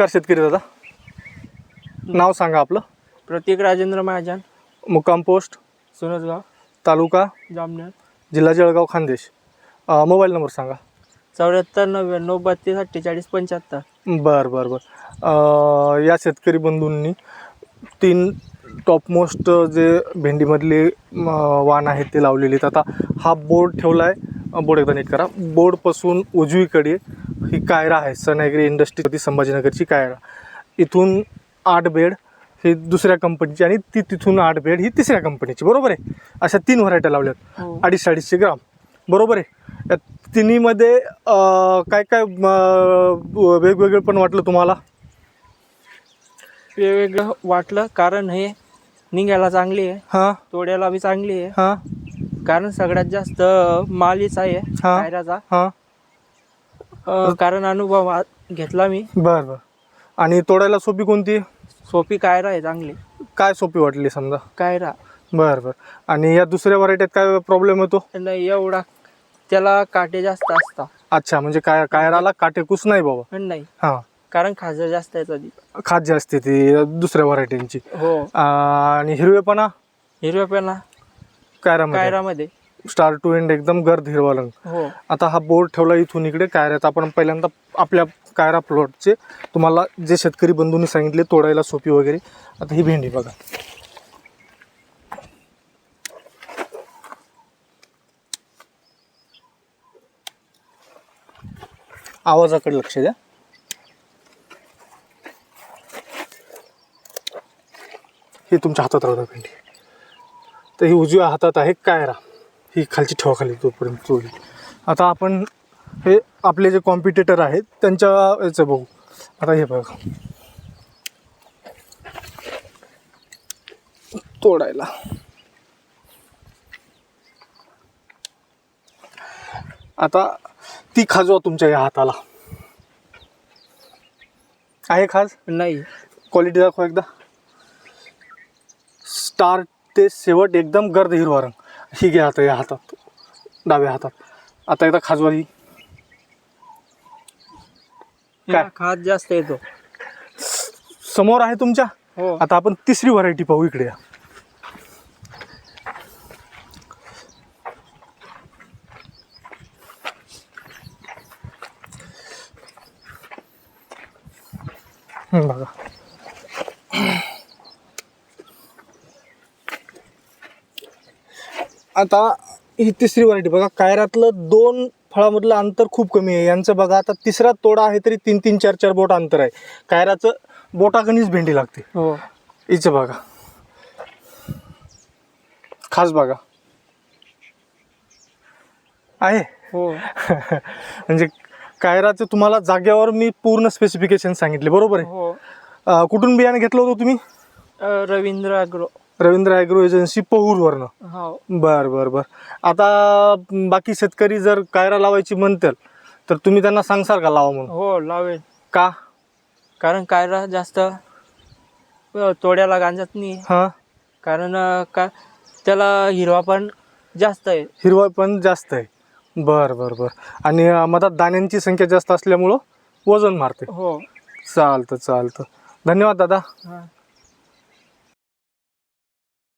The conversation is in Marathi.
नमस्कार शेतकरी दादा. नाव सांगा आपलं. प्रतीक राजेंद्र महाजन. मुक्काम पोस्ट. सुरजगाव. तालुका. जामनेर. जिल्हा जळगाव खानदेश. अ, मोबाईल नंबर सांगा. चौऱ्याहत्तर नव्याण्णव बत्तीस अठ्ठेचाळीस पंच्याहत्तर. बरं बरं बरं. अ, या शेतकरी बंधूंनी तीन टॉपमोस्ट जे भेंडीमधले म, वाण आहेत ते लावलेले आहेत. आता हा बोर्ड ठेवला आहे बोर्ड एकदा नीट करा. बोर्डपासून उजवीकडे ही कायरा आहे सनागिरी इंडस्ट्री संभाजीनगरची कायरा इथून आठ बेड ही दुसऱ्या कंपनीची आणि ती तिथून आठ बेड ही तिसऱ्या कंपनीची बरोबर आहे? अशा तीन व्हरायट्या लावल्यात. हो. अडीच अडीचशे ग्राम. बरोबर आहे? या तिन्हीमध्ये काय काय वेगवेगळं पण वाटलं तुम्हाला? वेगवेगळं वाटलं कारण हे निघायला चांगली आहे. हां. तोड्याला बी चांगली आहे. हां. कारण सगळ्यात जास्त मालीच आहे हा. कायराचा हां. अं, कारण अनुभव आ- घेतला मी. बरं बरं. आणि तोडायला सोपी कोणती? सोपी कायरा आहे चांगली. काय सोपी वाटली समजा? कायरा. बरं बरं. आणि या दुसऱ्या व्हरायटीत काय प्रॉब्लेम येतो? नाही एवढा. त्याला काटे जास्त असतात. अच्छा म्हणजे काय कायराला काटेकूस नाही बाबा? पण नाही. हां. कारण खाजर जास्त आहे कधी खात जी असते ती दुसऱ्या व्हरायटींची. हो. आणि हिरवेपणा? हिरव्या पेना कायरामध्ये. कायरामध्ये. स्टार टू एंड एकदम गर्द हिरवा रंग. हो. आता हा बोर्ड ठेवला इथून इकडे कायऱ्याचा आपण पहिल्यांदा आपल्या कायरा प्लॉटचे तुम्हाला जे शेतकरी बंधूंनी सांगितले तोडायला सोपी वगैरे. आता ही भेंडी बघा. आवाजाकडे लक्ष द्या. ही तुमच्या हातात राहू द्या भेंडी. तर ही उजव्या हातात आहे कायरा. ही खालची ठेवा खाली तोपर्यंत चोरी आता आपण हे आपले जे कॉम्पिटिटर आहेत त्यांच्या याचं बघू. आता हे बघा. तोडायला. आता ती खाजवा तुमच्या या हाताला. आहे खास नाही. क्वालिटी दाखवा एकदा. स्टार्ट ते शेवट एकदम गर्द हिरवा रंग. ही घ्या आता या हातात. डाव्या हातात. आता एकदा खाजवा ही. काय? खात जास्त येतो. समोर आहे तुमच्या? हो. आता आपण तिसरी व्हरायटी पाहू इकडे या. बघा. आता ही तिसरी व्हरायटी बघा. कायरातलं दोन फळामधलं अंतर खूप कमी आहे. यांचं बघा आता तिसरा तोडा आहे तरी तीन तीन चार चार बोट अंतर आहे. कायराचं बोटाकणीच भेंडी लागते. हो. हिचं बघा. खास बघा. आहे. हो. म्हणजे कायराचं तुम्हाला जाग्यावर मी पूर्ण स्पेसिफिकेशन सांगितले. बरोबर आहे? हो. कुठून बियाणे घेतलं होतं तुम्ही? Ravindra agro Ravindra agro agency पहूरवरनं. हो. बर बर बर. आता बाकी शेतकरी जर कायरा लावायची म्हणतील तर तुम्ही त्यांना सांगसाल का लावा म्हणून? हो लावेल. का? कारण कायरा जास्त अ, तोड्याला गांजत नाही. हां. कारण अ, का त्याला हिरवा पण जास्त आहे. हिरवा पण जास्त आहे. बर बर बर. आणि अं, मधात दाण्यांची संख्या जास्त असल्यामुळं वजन मारते. हो. चालतं चालतं. धन्यवाद दादा. हा.